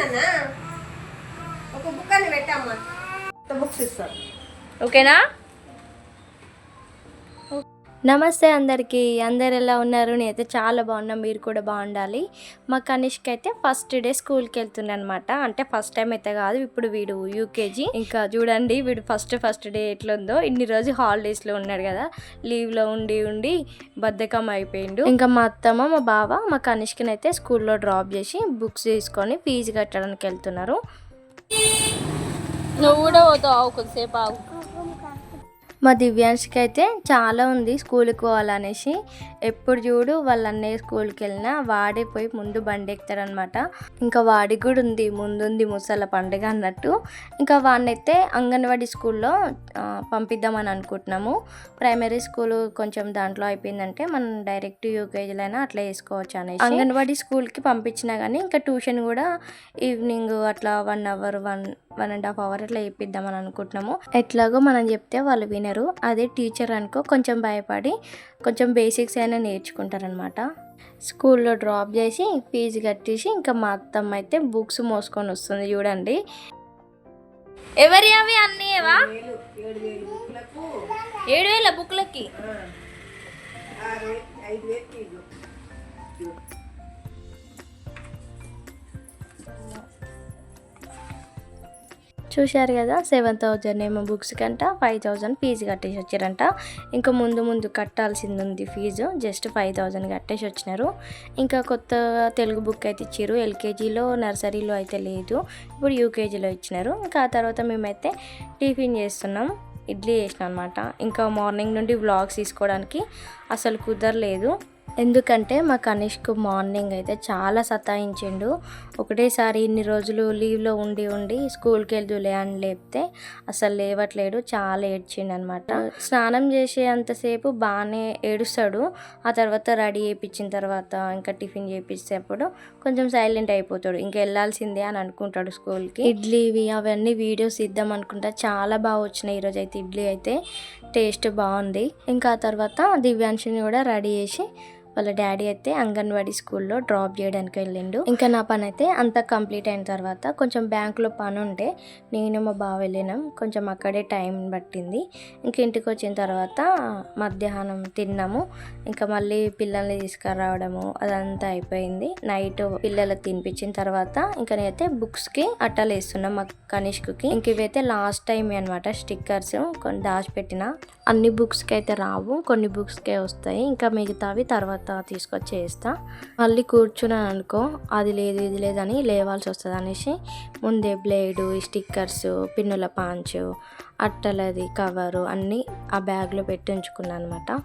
నాన్న ఒక బుక్ అని పెట్టమ్మా. బుక్స్ ఇస్తాను. ఓకేనా? నమస్తే అందరికీ. అందరు ఎలా ఉన్నారు? నేనైతే చాలా బాగున్నా. మీరు కూడా బాగుండాలి. మా కనిష్క అయితే ఫస్ట్ డే స్కూల్కి వెళ్తుందనమాట అనమాట అంటే ఫస్ట్ టైం అయితే కాదు. ఇప్పుడు వీడు యూకేజీ. ఇంకా చూడండి వీడు ఫస్ట్ ఫస్ట్ డే ఎట్లుందో. ఇన్ని రోజు హాలిడేస్లో ఉన్నాడు కదా. లీవ్లో ఉండి ఉండి బద్ధకం అయిపోయిండు. ఇంకా మా అత్తమ్మ మా బావ మా కనిష్క్ని అయితే స్కూల్లో డ్రాప్ చేసి బుక్స్ తీసుకొని ఫీజు కట్టడానికి వెళ్తున్నారు. నువ్వు కూడా పోతావు. కొద్దిసేపు ఆగు. మా దివ్యాంష్కి అయితే చాలా ఉంది స్కూల్కి పోవాలనేసి. ఎప్పుడు చూడు వాళ్ళ అన్నయ్య స్కూల్కి వెళ్ళినా వాడే పోయి ముందు బండి ఎక్కుతాడనమాట. ఇంకా వాడికి కూడా ఉంది ముందుంది ముసల పండుగ అన్నట్టు. ఇంకా వాడినైతే అంగన్వాడీ స్కూల్లో పంపిద్దామని అనుకుంటున్నాము. ప్రైమరీ స్కూల్ కొంచెం దాంట్లో అయిపోయిందంటే మనం డైరెక్ట్ యూకేజీలో అయినా అట్లా వేసుకోవచ్చు అనేసి. అంగన్వాడీ స్కూల్కి పంపించినా కానీ ఇంకా ట్యూషన్ కూడా ఈవినింగ్ అట్లా one hour one one and half hour అట్లా అని అనుకుంటున్నాము. ఎట్లాగో మనం చెప్తే వాళ్ళు వినరు. అదే టీచర్ అనుకో కొంచెం భయపడి కొంచెం బేసిక్స్ అయినా నేర్చుకుంటారనమాట స్కూల్లో డ్రాప్ చేసి ఫీజు కట్టేసి ఇంకా మా అత్తమ్మ అయితే బుక్స్ మోసుకొని వస్తుంది చూడండి. ఎవరి అవి అన్నీ ఏడు వేల బుక్లకి. చూశారు కదా సెవెన్ థౌజండ్ ఏమో బుక్స్ కంట ఫైవ్ థౌజండ్ ఫీజు కట్టేసి వచ్చారంట. ఇంకా ముందు ముందు కట్టాల్సింది ఉంది ఫీజు జస్ట్ ఫైవ్ థౌజండ్ కట్టేసి వచ్చినారు. ఇంకా కొత్త తెలుగు బుక్ అయితే ఇచ్చారు ఎల్కేజీలో నర్సరీలో అయితే లేదు. ఇప్పుడు యూకేజీలో ఇచ్చినారు. ఇంకా ఆ తర్వాత మేమైతే టిఫిన్ చేస్తున్నాం ఇడ్లీ చేసిన అనమాట ఇంకా మార్నింగ్ నుండి వ్లాగ్స్ తీసుకోవడానికి అసలు కుదరలేదు. ఎందుకంటే మా కనిష్కు మార్నింగ్ అయితే చాలా సతాయించిండు. ఒకటేసారి ఇన్ని రోజులు లీవ్లో ఉండి ఉండి స్కూల్కి వెళ్దులే అని లేపితే అసలు లేవట్లేడు చాలా ఏడ్చిండు అనమాట స్నానం చేసే అంతసేపు బాగానే ఏడుస్తాడు. ఆ తర్వాత రెడీ చేయించిన తర్వాత ఇంకా టిఫిన్ చేయించేటప్పుడు కొంచెం సైలెంట్ అయిపోతాడు. ఇంకా వెళ్ళాల్సిందే అని అనుకుంటాడు స్కూల్కి. ఇడ్లీవి అవన్నీ వీడియోస్ ఇద్దాం అనుకుంటా చాలా బాగా వచ్చినాయి ఈరోజు అయితే. ఇడ్లీ అయితే టేస్ట్ బాగుంది. ఇంకా ఆ తర్వాత దివ్యాంశుని కూడా రెడీ చేసి వాళ్ళ డాడీ అయితే అంగన్వాడీ స్కూల్లో డ్రాప్ చేయడానికి వెళ్ళిండు. ఇంకా నా పని అయితే అంతా కంప్లీట్ అయిన తర్వాత కొంచెం బ్యాంకులో పని ఉంటే నేను మా బావ వెళ్ళినాం. కొంచెం అక్కడే టైం పట్టింది. ఇంక ఇంటికి వచ్చిన తర్వాత మధ్యాహ్నం తిన్నాము. ఇంకా మళ్ళీ పిల్లల్ని తీసుకురావడము అదంతా అయిపోయింది. నైట్ పిల్లలకు తినిపించిన తర్వాత ఇంకా నేనైతే బుక్స్కి అట్టలు వేస్తున్నాం మా కనిష్క్కి. ఇంక ఇవైతే లాస్ట్ టైం అనమాట స్టిక్కర్స్ కొన్ని దాచిపెట్టిన. అన్ని బుక్స్కి అయితే రావు. కొన్ని బుక్స్కే వస్తాయి. ఇంకా మిగతావి తర్వాత తీసుకొచ్చి వేస్తా. మళ్ళీ కూర్చున్నాను అనుకో అది లేదు ఇది లేదని లేవాల్సి వస్తుంది అనేసి ముందే బ్లేడు స్టిక్కర్స్ పిన్నుల పాంచు అట్టలది కవరు అన్నీ ఆ బ్యాగ్లో పెట్టి ఉంచుకున్నాను అనమాట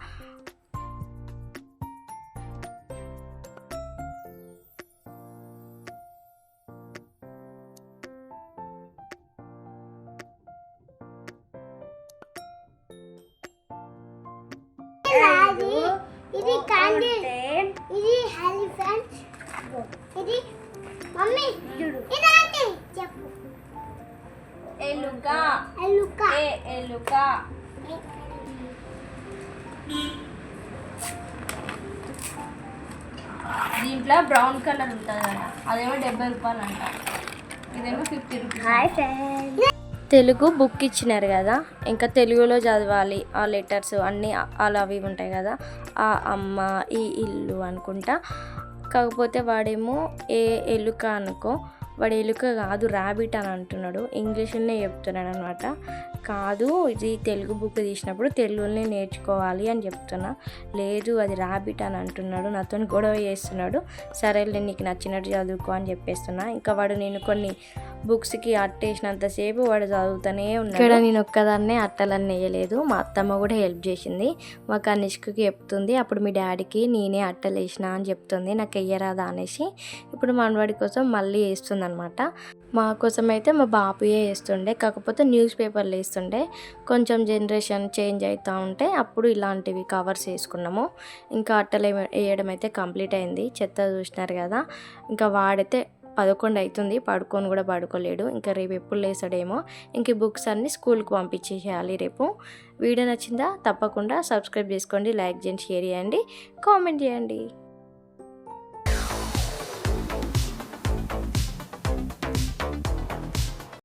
ఇది క్యాండిల్ ఇది ఎలిఫెంట్ ఇది మమ్మీ. చెప్పు. ఎలుక. ఎలుక. ఎలుక? దీంట్లో బ్రౌన్ కలర్ ఉంటుంది కదా అదేమో డెబ్బై రూపాయలు అంట ఇదేమో ఫిఫ్టీ రూపీస్. తెలుగు బుక్ ఇచ్చినారు కదా ఇంకా తెలుగులో చదవాలి ఆ లెటర్స్ అన్నీ అలా అవి ఉంటాయి కదా ఆ అమ్మ ఈ ఇల్లు అనుకుంటా. కాకపోతే వాడేమో ఏ ఎలుక అనుకో వాడు ఎలుక కాదు ర్యాబిట్ అని అంటున్నాడు. ఇంగ్లీష్లోనే చెప్తున్నాడు అనమాట కాదు ఇది తెలుగు బుక్ తీసినప్పుడు తెలుగులోనే నేర్చుకోవాలి అని చెప్తున్నా. లేదు అది ర్యాబిట్ అని అంటున్నాడు నాతో గొడవ చేస్తున్నాడు. సరేలే నీకు నచ్చినట్టు చదువుకో అని చెప్పేస్తున్నా. ఇంకా వాడు నేను కొన్ని బుక్స్కి అట్టేసినంతసేపు వాడు చదువుతూనే ఉన్నాడు. ఇక్కడ నేను ఒక్కదాన్నే అట్టలన్నీ వేయలేదు. మా అత్తమ్మ కూడా హెల్ప్ చేసింది. మా కనిష్కకి చెప్తుంది అప్పుడు మీ డాడీకి నేనే అట్టలు వేసిన అని చెప్తుంది. నాకు వెయ్యరాదా అనేసి. ఇప్పుడు మనవాడి కోసం మళ్ళీ వేస్తుంది అనమాట మా కోసం అయితే మా బాబుయే వేస్తుండే. కాకపోతే న్యూస్ పేపర్లు వేస్తుండే. కొంచెం జనరేషన్ చేంజ్ అవుతూ ఉంటే అప్పుడు ఇలాంటివి కవర్స్ వేసుకున్నాము. ఇంకా అట్టలు వేయడం అయితే కంప్లీట్ అయింది. చెత్త చూసినారు కదా. ఇంకా వాడైతే పదకొండు అవుతుంది. పడుకొని కూడా పడుకోలేడు. ఇంకా రేపు ఎప్పుడు లేసాడేమో ఇంక బుక్స్ అన్నీ స్కూల్కి పంపించేసేయాలి రేపు. వీడియో నచ్చిందా? తప్పకుండా సబ్స్క్రైబ్ చేసుకోండి. లైక్ చేయండి షేర్ చేయండి. కామెంట్ చేయండి.